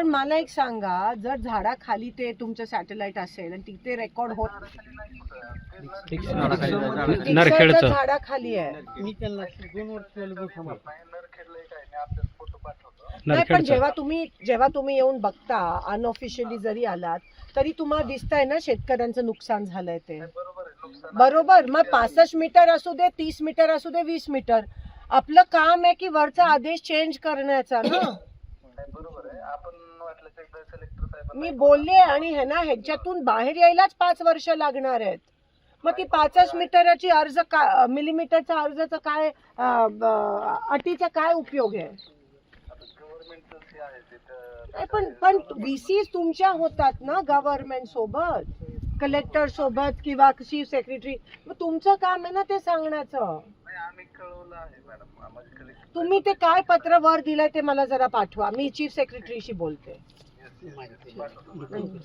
पण मला एक सांगा जर झाडाखाली ते तुमचं सॅटेलाइट असेल आणि तिथे रेकॉर्ड होत नरखेडचं. झाडाखाली आहे. मी त्यांना दोन वर्ष झाले बघ थांबा. नाही पण नरखेडचं. जेव्हा तुम्ही जेव्हा तुम्ही येऊन बघता अनऑफिशियली जरी आलात तरी तुम्हाला दिसतंय ना शेतकऱ्यांचं नुकसान झालंय ते. बरोबर. मग पासष्ट मीटर असू दे तीस मीटर असू दे वीस मीटर. आपलं काम आहे की वरचा आदेश चेंज करण्याचा ना? मी बोलले आणि हे ना ह्याच्यातून बाहेर यायलाच पाच वर्ष लागणार आहेत. मग ती पाचच मीटरची अर्ज का मिलीमीटरचा अर्जाचा काय अटीचा काय उपयोग आहे? नाही, पण पण व्हीसी तुमच्या होतात ना गव्हर्नमेंट सोबत? कलेक्टर सोबत किंवा चीफ सेक्रेटरी मग तुमचं काम आहे ना ते सांगण्याचं. तुम्ही ते काय पत्र वर दिलंय ते मला जरा पाठवा. मी चीफ सेक्रेटरीशी बोलते. माहिती आहे.